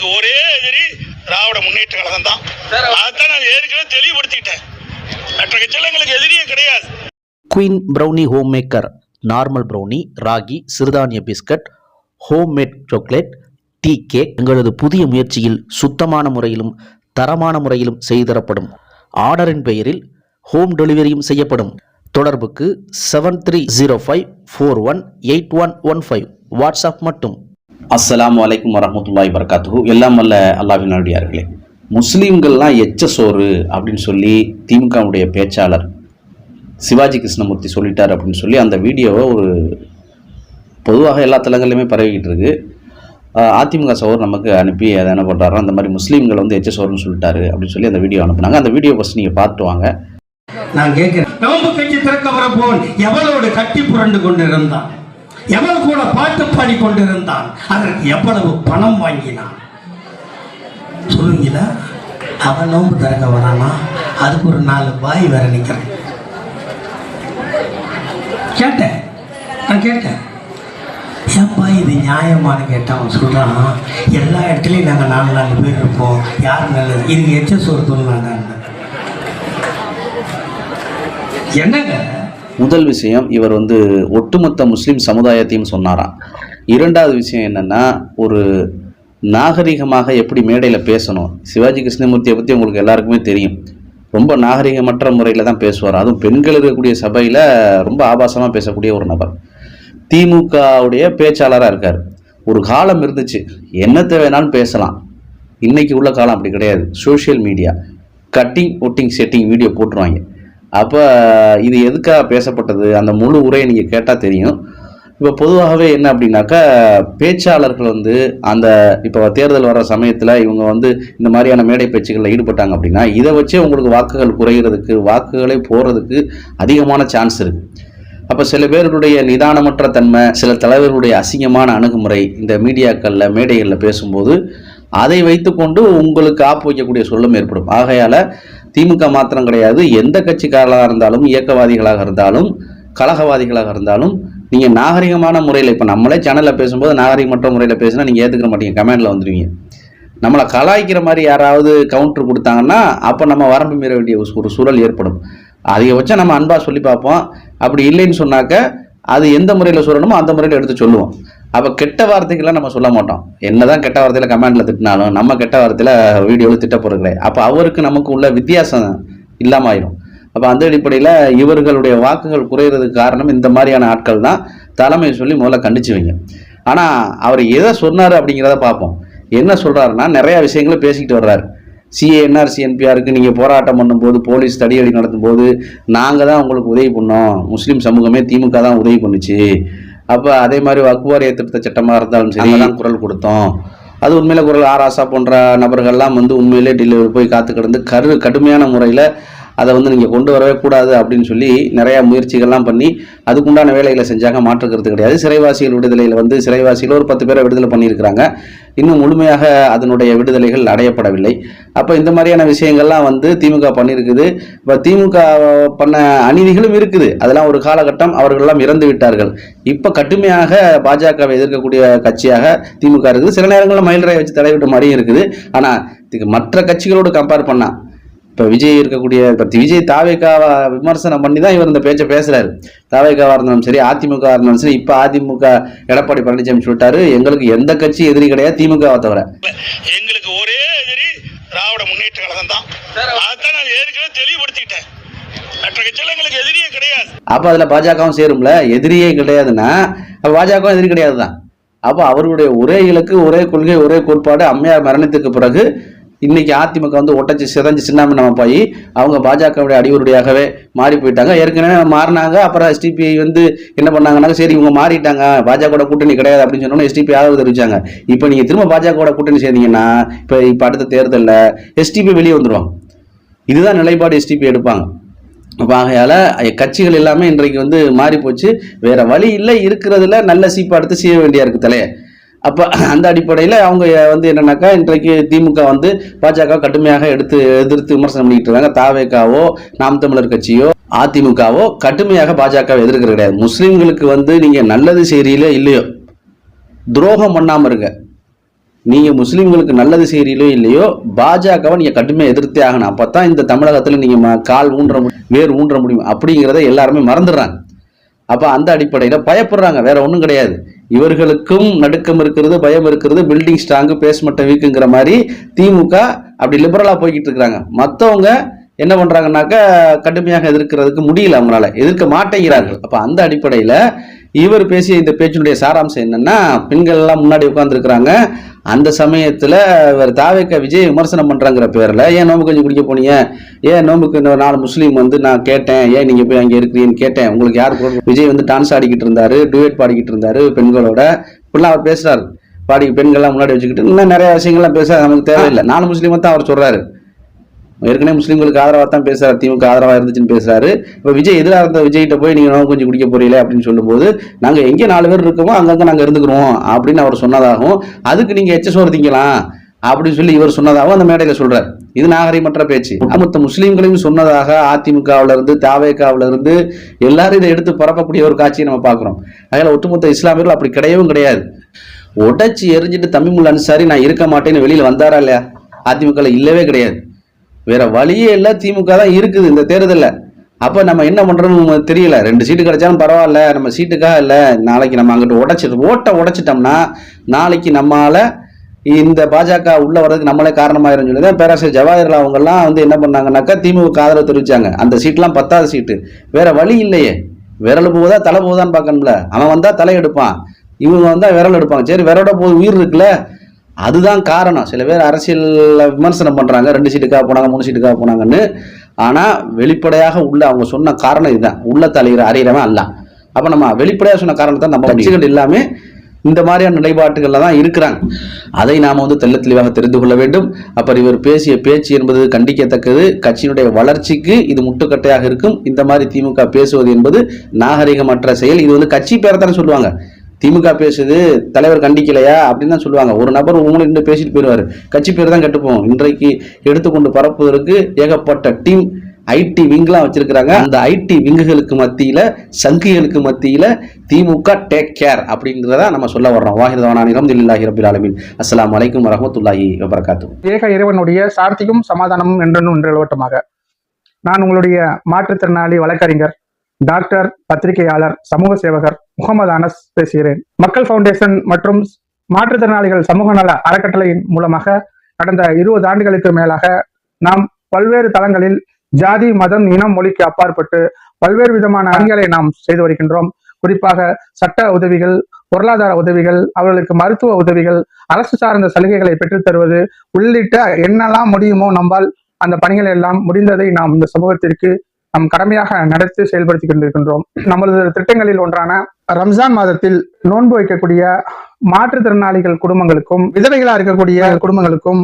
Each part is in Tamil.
எங்களுக்கு ஒரே எதிரி திராவிட முன்னேற்ற கழகம் தான் அதான் நான் ஏற்கனவே தெளிவுபடுத்திட்டேன் மற்ற கட்சியில் எங்களுக்கு எதிரியே கிடையாது. Queen brownie home maker normal brownie ragi சிறுதானிய biscuit homemade chocolate tea cake எங்களது புதிய முயற்சியில் சுத்தமான முறையிலும் தரமான முறையிலும் செய்தரப்படும் ஆர்டரின் பெயரில் ஹோம் டெலிவரியும் செய்யப்படும். தொடர்புக்கு seven three zero five four one eight one one five WhatsApp மட்டும். அஸ்ஸலாமு அலைக்கும் வரமத்துல்லாய் வரகாத்துஹு எல்லாம் வல்ல அல்லாஹ்வின் அடியார்களே முஸ்லீம்கள்லாம் எச்ச சோறு அப்படின்னு சொல்லி திமுகவுடைய பேச்சாளர் சிவாஜி கிருஷ்ணமூர்த்தி சொல்லிட்டார் அப்படின்னு சொல்லி அந்த வீடியோவை ஒரு பொதுவாக எல்லா தளங்கள்லையுமே பரவிக்கிட்டு இருக்கு. ஆஹ் அதிமுக சோர் நமக்கு அனுப்பி அதை என்ன பண்ணுறாரோ அந்த மாதிரி முஸ்லீம்கள் வந்து எச்ச சோறுன்னு சொல்லிட்டாரு அப்படின்னு சொல்லி அந்த வீடியோ அனுப்புனாங்க. அந்த வீடியோ ஃபஸ்ட் நீங்கள் பார்த்துட்டு வாங்க. நான் கேட்கிறேன். நோம்பு கட்சி திறக்க வரப்போன் எவளோடு கட்டி புரண்டு கொண்டிருந்தான்? எவன் கூட பாட்டு பாடி கொண்டிருந்தான்? அதற்கு எவ்வளவு பணம் வாங்கினான்? சொல்லுங்களா அவன் நோம்பு திறக்க வரானா? அதுக்கு ஒரு நாலு பாய் வேற நிற்கிறேன் கேட்டேன். நான் கேட்டேன். ஏன்பா இது நியாயமானு கேட்டான். அவன் சொல்கிறான் எல்லா இடத்துலையும் நாங்கள் நாலு நாலு பேர் இருப்போம். யார் நல்லது? இதுக்கு எச்ச சோறு தோணுனாங்க என்னங்க? முதல் விஷயம் இவர் வந்து ஒட்டுமொத்த முஸ்லீம் சமுதாயத்தையும் சொன்னாராம். இரண்டாவது விஷயம் என்னென்னா ஒரு நாகரிகமாக எப்படி மேடையில் பேசணும்? சிவாஜி கிருஷ்ணமூர்த்தியை பற்றி உங்களுக்கு எல்லாருக்குமே தெரியும். ரொம்ப நாகரிகமற்ற முறையில் தான் பேசுவார். அதுவும் பெண்கள் இருக்கக்கூடிய சபையில் ரொம்ப ஆபாசமாக பேசக்கூடிய ஒரு நபர். திமுகவுடைய பேச்சாளராக இருக்கார். ஒரு காலம் இருந்துச்சு. என்னத்தை வேணாலும் பேசலாம். இன்றைக்கி உள்ள காலம் அப்படி கிடையாது. Social media. கட்டிங் ஒட்டிங் செட்டிங் வீடியோ போட்டுருவாங்க. அப்போ இது எதுக்காக பேசப்பட்டது? அந்த முழு உரையை நீங்கள் கேட்டால் தெரியும். இப்போ பொதுவாகவே என்ன அப்படின்னாக்கா பேச்சாளர்கள் வந்து அந்த இப்போ தேர்தல் வர சமயத்தில் இவங்க வந்து இந்த மாதிரியான மேடை பேச்சுகளில் ஈடுபட்டாங்க அப்படின்னா இதை வச்சே உங்களுக்கு வாக்குகள் குறைகிறதுக்கு வாக்குகளே போகிறதுக்கு அதிகமான சான்ஸ் இருக்குது அப்போ சில பேருடைய நிதானமற்ற தன்மை சில தலைவர்களுடைய அசிங்கமான அணுகுமுறை இந்த மீடியாக்களில் மேடைகளில் பேசும்போது அதை வைத்துக்கொண்டு உங்களுக்கு ஆப்பு வைக்கக்கூடிய சொல்லும் ஏற்படும். ஆகையால் திமுக மாத்திரம் கிடையாது. எந்த கட்சிக்காரர்களாக இருந்தாலும் இயக்கவாதிகளாக இருந்தாலும் கழகவாதிகளாக இருந்தாலும் நீங்கள் நாகரிகமான முறையில் இப்போ நம்மளே சேனலில் பேசும்போது நாகரிகமற்ற முறையில் பேசினா நீங்கள் ஏற்றுக்க மாட்டீங்க கமெண்டில் வந்துடுவீங்க நம்மளை கலாய்க்கிற மாதிரி யாராவது கவுண்டர் கொடுத்தாங்கன்னா அப்போ நம்ம வரம்பு மீற வேண்டிய ஒரு சூழல் ஏற்படும். அதிகபட்சம் நம்ம அன்பாக சொல்லி பார்ப்போம். அப்படி இல்லைன்னு சொன்னாக்க அது எந்த முறையில் சொல்லணுமோ அந்த முறையில் எடுத்து சொல்லுவோம். அப்போ கெட்ட வார்த்தைகள்லாம் நம்ம சொல்ல மாட்டோம். என்னதான் கெட்ட வார்த்தையில் கமெண்ட்ல திட்டினாலும் நம்ம கெட்ட வார்த்தையில் வீடியோவில் திட்ட போகிறது கிடையாது அப்போ அவருக்கு நமக்கு உள்ள வித்தியாசம் இல்லாமல் ஆயிரும். அப்போ அந்த அடிப்படையில் இவர்களுடைய வாக்குகள் குறையிறதுக்கு காரணம் இந்த மாதிரியான ஆட்கள் தான். தலைமை சொல்லி முதல்ல கண்டிச்சு வைங்க. ஆனால் அவர் எதை சொன்னார் அப்படிங்கிறத பார்ப்போம். என்ன சொல்கிறாருன்னா நிறையா விஷயங்களை பேசிக்கிட்டு வர்றாரு. சிஏ என்ஆர்சி என்பிஆருக்கு நீங்கள் போராட்டம் பண்ணும்போது போலீஸ் தடியடி நடத்தும் போது நாங்கள் தான் உங்களுக்கு உதவி பண்ணோம். முஸ்லீம் சமூகமே திமுக தான் உதவி பண்ணுச்சு. அப்போ அதே மாதிரி வக்குவாரிய திருத்த சட்டமாக இருந்தாலும் சரி தான் குரல் கொடுத்தோம். அது உண்மையில குரல் ஆராசா போன்ற நபர்கள்லாம் வந்து உண்மையிலே டெல்லியில் போய் காத்து கிடந்து கரு கடுமையான முறையில் அதை வந்து நீங்கள் கொண்டு வரவே கூடாது அப்படின்னு சொல்லி நிறையா முயற்சிகள்லாம் பண்ணி அதுக்குண்டான வேலைகளை செஞ்சாங்க மாற்றுக்கிறது கிடையாது. சிறைவாசிகள் விடுதலையில் வந்து சிறைவாசிகள் ஒரு பத்து பேரை விடுதலை பண்ணியிருக்கிறாங்க. இன்னும் முழுமையாக அதனுடைய விடுதலைகள் அடையப்படவில்லை. அப்போ இந்த மாதிரியான விஷயங்கள்லாம் வந்து திமுக பண்ணியிருக்குது. இப்போ திமுக பண்ண அநீதிகளும் இருக்குது. அதெல்லாம் ஒரு காலகட்டம் அவர்கள்லாம் இறந்து விட்டார்கள். இப்போ கடுமையாக பாஜகவை எதிர்க்கக்கூடிய கட்சியாக திமுக இருக்குது. சில நேரங்களில் மயிலரை வச்சு தலைவிட்ட மாதிரியும் இருக்குது. ஆனால் இதுக்கு மற்ற கட்சிகளோடு கம்பேர் பண்ணால் இப்போ விஜய் இருக்கக்கூடிய இப்போ விஜய் தாவேக்காவை விமர்சனம் பண்ணி தான் இவர் இந்த பேச்சை பேசுறாரு. தாவேக்காவாக இருந்தாலும் சரி அதிமுக இருந்தாலும் சரி இப்போ அதிமுக எடப்பாடி பழனிசாமி சொல்லிட்டாரு எங்களுக்கு எந்த கட்சி எதிரி கிடையாது திமுகவை தவிர. எங்களுக்கு ஒரே எதிரி திராவிட முன்னேற்ற கழகம் தான். அதான் நான் ஏற்கனவே தெளிவுபடுத்திட்டேன் எதிரியே கிடையாது. அப்போ அதில் பாஜகவும் சேரும்ல எதிரியே கிடையாதுன்னா அப்போ பாஜகவும் எதிரி கிடையாது தான் அப்போ அவர்களுடைய ஒரே இலக்கு ஒரே கொள்கை ஒரே கோட்பாடு அம்மையார் மரணத்துக்கு பிறகு இன்னைக்கு அதிமுக வந்து ஒட்டச்சு சிதஞ்சு சின்னாமி நம்ம போய் அவங்க பாஜகவுடைய அடிவருடையாகவே மாறி போயிட்டாங்க. ஏற்கனவே மாறினாங்க அப்புறம் எஸ்டிபி வந்து என்ன பண்ணாங்கன்னா சரி இவங்க மாறிட்டாங்க பாஜக கூட்டணி கிடையாது அப்படின்னு சொன்னோன்னு எஸ்டிபி ஆதரவு தெரிவிச்சாங்க. இப்போ நீங்கள் திரும்ப பாஜக கூட்டணி சேர்ந்தீங்கன்னா இப்போ இப்போ அடுத்த தேர்தலில் எஸ்டிபி வெளியே வந்துடுவாங்க இதுதான் நிலைப்பாடு எஸ்டிபி எடுப்பாங்க. ஆகையால் கட்சிகள் எல்லாமே இன்றைக்கு வந்து மாறி போச்சு வேற வழி இல்லை இருக்கிறதுல நல்ல சீப்பை எடுத்து செய்ய வேண்டியா இருக்கு தலையே. அப்போ அந்த அடிப்படையில் அவங்க வந்து என்னென்னாக்கா இன்றைக்கு திமுக வந்து பாஜக கடுமையாக எடுத்து எதிர்த்து விமர்சனம் பண்ணிக்கிட்டு இருக்காங்க. தாவேக்காவோ நாம் தமிழர் கட்சியோ அதிமுகவோ கடுமையாக பாஜகவை எதிர்க்கிற கிடையாது. முஸ்லீம்களுக்கு வந்து நீங்கள் நல்லது செய்கிறீங்களோ இல்லையோ துரோகம் பண்ணாமல் இருங்க. நீங்கள் முஸ்லீம்களுக்கு நல்லது செய்கிறீங்களோ இல்லையோ பாஜகவை நீங்கள் கடுமையாக எதிர்த்தே ஆகணும். அப்போ தான் இந்த தமிழகத்தில் நீங்கள் கால் ஊன்ற முடியும் வேர் ஊன்ற முடியும். அப்படிங்கிறத எல்லாருமே மறந்துடுறாங்க. அப்போ அந்த அடிப்படையில் பயப்படுறாங்க. வேற ஒன்றும் கிடையாது. இவர்களுக்கும் நடுக்கம் இருக்கிறது பயம் இருக்கிறது பில்டிங் ஸ்ட்ராங்கு பேஸ்மெண்ட்டை வீக்குங்கிற மாதிரி திமுக அப்படி லிபரலாக போய்கிட்டு இருக்கிறாங்க. மற்றவங்க என்ன பண்ணுறாங்கனாக்கா கடுமையாக எதிர்க்கிறதுக்கு முடியல அவங்களால. எதிர்க்க மாட்டேங்கிறார்கள். அப்போ அந்த அடிப்படையில் இவர் பேசிய இந்த பேச்சினுடைய சாராம்சம் என்னன்னா பெண்கள் எல்லாம் முன்னாடி உட்காந்துருக்குறாங்க அந்த சமயத்தில் இவர் தாவேக்க விஜய் விமர்சனம் பண்ணுறாங்கிற பேரில் ஏன் நோம்பு கஞ்சி குடிக்க போனீங்க? ஏன் நோம்புக்கு இந்த நாலு முஸ்லீம் வந்து நான் கேட்டேன்? ஏன் நீங்கள் போய் அங்கே இருக்கிறீங்கன்னு கேட்டேன்? உங்களுக்கு யார் விஜய் வந்து டான்ஸ் ஆடிக்கிட்டு இருந்தாரு டுவேட் பாடிக்கிட்டு இருந்தாரு பெண்களோட. இப்படிலாம் அவர் பேசுகிறார் பாடி பெண்கள்லாம் முன்னாடி வச்சுக்கிட்டு இன்னும் நிறைய விஷயங்கள்லாம் பேச நமக்கு தேவையில்லை. நாலு முஸ்லீமை தான் அவர் சொல்கிறாரு ஏற்கனவே முஸ்லீம்களுக்கு ஆதரவாக தான் பேசுறாரு திமுக ஆதரவாக இருந்துச்சுன்னு பேசுறாரு. இப்போ விஜய் எதிராக இருந்த விஜய்கிட்ட போய் நீங்கள் நோய் கொஞ்சம் குடிக்க போறீங்களே அப்படின்னு சொல்லும்போது நாங்கள் எங்கே நாலு பேர் இருக்கோமோ அங்கங்கே நாங்கள் இருந்துக்கிறோம் அப்படின்னு அவர் சொன்னதாகவும் அதுக்கு நீங்கள் எச்ச சோறு திங்கலாம் அப்படின்னு சொல்லி இவர் சொன்னதாகவும் அந்த மேடையில் சொல்றாரு. இது நாகரிகமற்ற பேச்சு. மொத்த முஸ்லீம்களையும் சொன்னதாக அதிமுகவுல இருந்து இருந்து எல்லாரும் இதை எடுத்து பரப்பக்கூடிய ஒரு காட்சியை நம்ம பார்க்குறோம். அதில் ஒட்டுமொத்த இஸ்லாமியர்கள் அப்படி கிடையவும் கிடையாது. உடைச்சி எரிஞ்சிட்டு தமிழ் அன்சாரி நான் இருக்க மாட்டேன்னு வெளியில் வந்தாரா இல்லையா? அதிமுகவில் இல்லவே கிடையாது. வேற வழியே இல்லை திமுக தான் இருக்குது இந்த தேர்தலில். அப்போ நம்ம என்ன பண்ணுறோம்னு தெரியல. ரெண்டு சீட்டு கிடைச்சாலும் பரவாயில்ல நம்ம சீட்டுக்காக இல்லை நாளைக்கு நம்ம அங்கிட்டு உடைச்சிட்டு ஓட்டை உடைச்சிட்டோம்னா நாளைக்கு நம்மளால் இந்த பாஜக உள்ள வர்றதுக்கு நம்மளே காரணமாயிரும் சொல்லி தான் பேராசிரியர் ஜவஹர்லால் அவங்கெல்லாம் வந்து என்ன பண்ணாங்கனாக்கா திமுக ஆதரவு தெரிவிச்சாங்க. அந்த சீட்லாம் பத்தாவது சீட்டு. வேற வழி இல்லையே. விரல் போகுதா தலை போகுதான்னு பார்க்கணும்ல. அவன் வந்தால் தலை எடுப்பான். இவங்க வந்தால் விரல் எடுப்பாங்க சரி விரலோட போது உயிர் இருக்குல்ல. அதுதான் காரணம். சில பேர் அரசியல்ல விமர்சனம் பண்றாங்க. ரெண்டு சீட்டுக்காக போனாங்க மூணு சீட்டுக்காக போனாங்கன்னு. ஆனா வெளிப்படையாக உள்ள அவங்க சொன்ன காரணம் இதுதான். உள்ள தலைவர் அறிகிறவன் அல்ல. அப்ப நம்ம வெளிப்படையாக சொன்ன காரணத்தை நம்ம கட்சிகள் எல்லாமே இந்த மாதிரியான நிலைப்பாட்டுகள்ல தான் இருக்கிறாங்க. அதை நாம வந்து தெள்ள தெளிவாக தெரிந்து கொள்ள வேண்டும். அப்புறம் இவர் பேசிய பேச்சு என்பது கண்டிக்கத்தக்கது. கட்சியினுடைய வளர்ச்சிக்கு இது முட்டுக்கட்டையாக இருக்கும். இந்த மாதிரி திமுக பேசுவது என்பது நாகரிகமற்ற செயல். இது வந்து கட்சி பேரை தானே சொல்லுவாங்க. திமுக பேசுது தலைவர் கண்டிக்கலையா அப்படின்னு தான் சொல்லுவாங்க. ஒரு நபர் உங்களை நின்று பேசிட்டு போயிடுவார். கட்சி பேர் தான் கெட்டுப்போம் இன்றைக்கு எடுத்துக்கொண்டு பரப்புவதற்கு ஏகப்பட்ட டீம் ஐடி விங்லாம் வச்சிருக்கிறாங்க. அந்த ஐடி விங்குகளுக்கு மத்தியில சங்கிகளுக்கு மத்தியில திமுக டேக் கேர் அப்படிங்கிறத நம்ம சொல்ல வர்றோம். வாஹிதவானானி ரம்துல்லாஹி ரபில் ஆலமின். அஸ்லாம் அலைக்கும் வரமத்துல்லாஹி வபரகாத்து ஏக இறைவனுடைய சார்த்தியும் சமாதானமும் என்றும் என்று நான் உங்களுடைய மாற்றுத்திறனாளி வழக்கறிஞர். டாக்டர் பத்திரிகையாளர் சமூக சேவகர் முகமது அனஸ் பேசுகிறேன். மக்கள் ஃபவுண்டேஷன் மற்றும் மாற்றுத்திறனாளிகள் சமூக நல அறக்கட்டளையின் மூலமாக கடந்த இருபது ஆண்டுகளுக்கு மேலாக நாம் பல்வேறு தளங்களில் ஜாதி மதம் இனம் மொழிக்கு அப்பாற்பட்டு பல்வேறு விதமான அணிகளை நாம் செய்து வருகின்றோம். குறிப்பாக சட்ட உதவிகள் பொருளாதார உதவிகள் அவர்களுக்கு மருத்துவ உதவிகள் அரசு சார்ந்த சலுகைகளை பெற்றுத் தருவது உள்ளிட்ட என்னெல்லாம் முடியுமோ நம்மால் அந்த பணிகள் எல்லாம் முடிந்ததை நாம் இந்த சமூகத்திற்கு நம் கடமையாக நடத்தி செயல்படுத்தி கொண்டிருக்கின்றோம். நமது திட்டங்களில் ஒன்றான ரம்ஜான் மாதத்தில் நோன்பு வைக்கக்கூடிய மாற்றுத்திறனாளிகள் குடும்பங்களுக்கும் விதவைகளா இருக்கக்கூடிய குடும்பங்களுக்கும்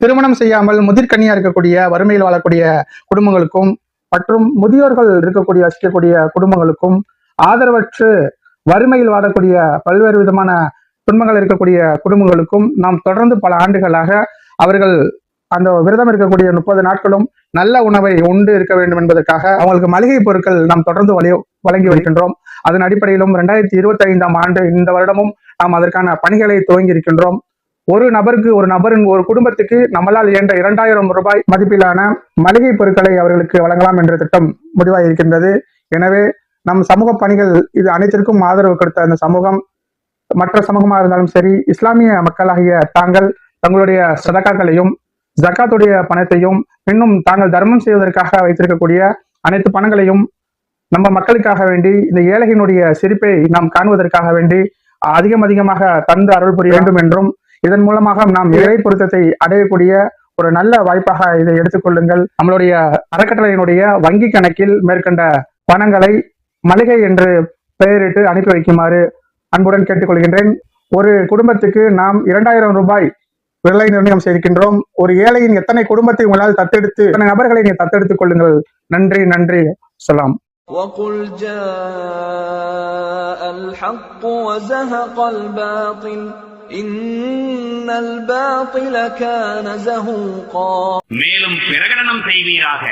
திருமணம் செய்யாமல் முதிர்கனியா இருக்கக்கூடிய வறுமையில் வாழக்கூடிய குடும்பங்களுக்கும் மற்றும் முதியோர்கள் இருக்கக்கூடிய வசிக்கக்கூடிய குடும்பங்களுக்கும் ஆதரவற்று வறுமையில் வாழக்கூடிய பல்வேறு விதமான துன்பங்கள் இருக்கக்கூடிய குடும்பங்களுக்கும் நாம் தொடர்ந்து பல ஆண்டுகளாக அவர்கள் அந்த விரதம் இருக்கக்கூடிய முப்பது நாட்களும் நல்ல உணவை உண்டு இருக்க வேண்டும் என்பதற்காக அவங்களுக்கு மளிகை பொருட்கள் நாம் தொடர்ந்து வழி- வழங்கி வருகின்றோம். அதன் அடிப்படையிலும் ரெண்டாயிரத்தி இருபத்தி ஐந்தாம் ஆண்டு இந்த வருடமும் நாம் அதற்கான பணிகளை துவங்கி இருக்கின்றோம். ஒரு நபருக்கு ஒரு நபரின் ஒரு குடும்பத்துக்கு நம்மளால் இயன்ற இரண்டாயிரம் ரூபாய் மதிப்பிலான மளிகை பொருட்களை அவர்களுக்கு வழங்கலாம் என்ற திட்டம் முடிவாக இருக்கின்றது. எனவே நம் சமூக பணிகள் இது அனைத்திற்கும் ஆதரவு கொடுத்த அந்த சமூகம் மற்ற சமூகமாக இருந்தாலும் சரி இஸ்லாமிய மக்களாகிய தாங்கள் தங்களுடைய சதக்காக்களையும் ஜக்காத்துடைய பணத்தையும் இன்னும் தாங்கள் தர்மம் செய்வதற்காக வைத்திருக்கக்கூடிய அனைத்து பணங்களையும் நம்ம மக்களுக்காக வேண்டி இந்த ஏழைகளுடைய சிரிப்பை நாம் காணுவதற்காக வேண்டி அதிகம் அதிகமாக தந்து அருள் புரிய வேண்டும் என்றும் இதன் மூலமாக நாம் இறை பொருத்தத்தை அடையக்கூடிய ஒரு நல்ல வாய்ப்பாக இதை எடுத்துக்கொள்ளுங்கள் நம்மளுடைய அறக்கட்டளையினுடைய வங்கி கணக்கில் மேற்கண்ட பணங்களை மளிகை என்று பெயரிட்டு அனுப்பி வைக்குமாறு அன்புடன் கேட்டுக்கொள்கின்றேன். ஒரு குடும்பத்துக்கு நாம் இரண்டாயிரம் ரூபாய் விலை நிர்ணயம் செய்திருக்கின்றோம் ஒரு ஏழையின் எத்தனை குடும்பத்தை உங்களால் தத்தெடுத்து எத்தனை நபர்களை நீங்க தத்தெடுத்துக் கொள்ளுங்கள் நன்றி நன்றி சொல்லாம் وقل جاء الحق وزهق الباطل إن الباطل كان زهوقا மேலும் பிரகடனம் செய்வீராக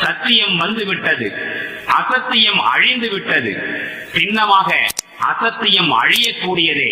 சத்தியம் வந்துவிட்டது அசத்தியம் அழிந்து விட்டது சின்னமாக அசத்தியம் அழியக்கூடியதே